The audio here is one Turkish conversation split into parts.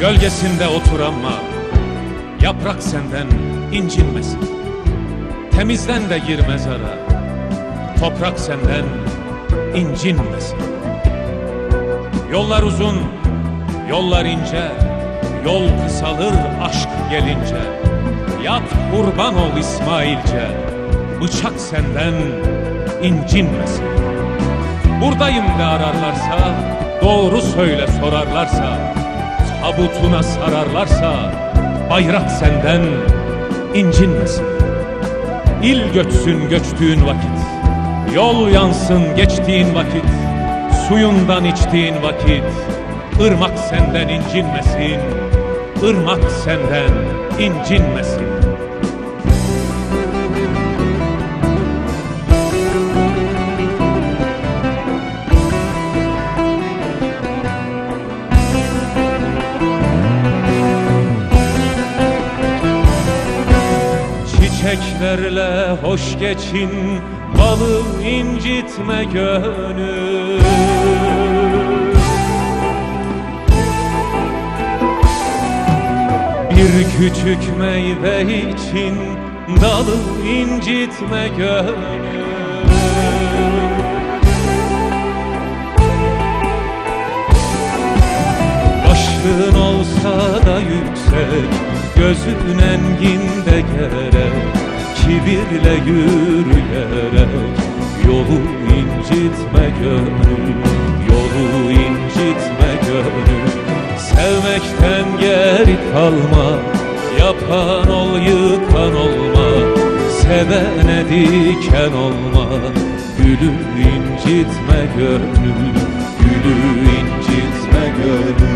Gölgesinde otur ama yaprak senden incinmesin. Temizden de gir mezara, toprak senden incinmesin. Yollar uzun, yollar ince, yol kısalır aşk gelince. Yat kurban ol İsmailce, bıçak senden incinmesin. Buradayım de ararlarsa, doğru söyle sorarlarsa, tabutuna sararlarsa, bayrak senden incinmesin. İl göçsün göçtüğün vakit, yol yansın geçtiğin vakit, suyundan içtiğin vakit, ırmak senden incinmesin, ırmak senden incinmesin. Çiçeklerle hoş geçin Balı incitme gönül. Bir küçük meyve için Dalı incitme gönül. Başın olsa da yüksek Gözün enginde gerek Kibirle yürüyerek Yolu incitme gönül Yolu incitme gönül. Sevmekten geri kalma Yapan ol yıkan olma Sevene diken olma. Gülü incitme gönül Gülü incitme gönül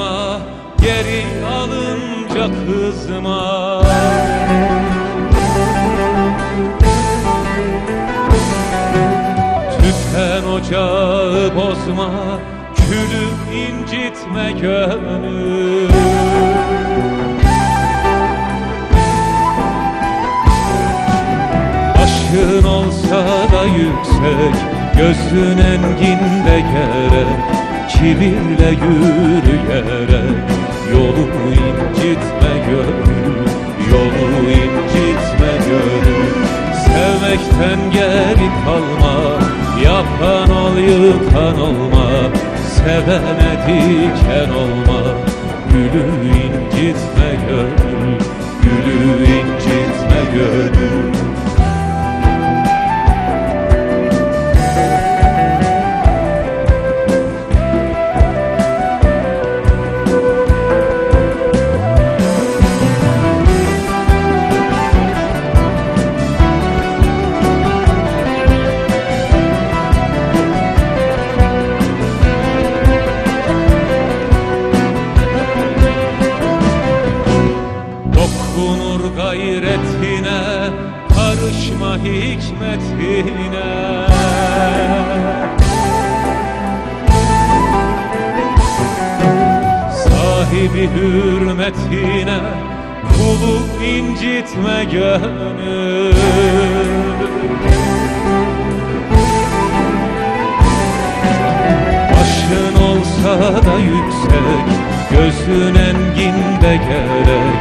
asma Geri alınca kızma. Tüten ocağı bozma Külü incitme gönül Başın olsa da yüksek Gözün enginde gerek Kibirle yürüyerek Yolu incitme gönül Yolu incitme gönül. Sevmekten geri kalma Yapan ol yıkan olma. Sevene diken olma. Gülü incitme gönül Gülü incitme gönül Karışma hikmetine Sahibi hürmetine Kulu incitme gönül Başın olsa da yüksek Gözün enginde gerek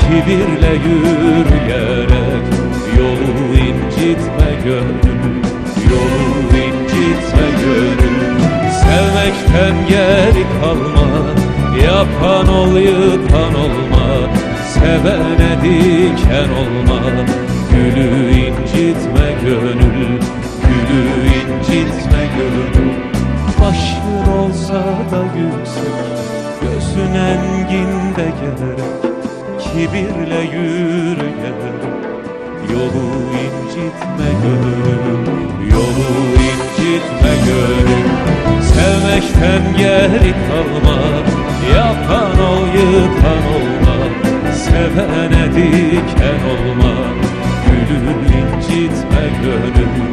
Kibirle yürüyerek Yolu incitme gönül Yolu incitme gönül Sevmekten geri kalma Yapan ol yıkan olma. Sevene diken olma. Gülü incitme gönül Gülü incitme gönül. Başın olsa da yüksek Gözün enginde gerek Kibirle yürüyerek Yolu incitme gönül Yolu incitme gönül Sevmekten geri kalma Yapan ol yıkan ol sevene diken olma Gülü incitme gönül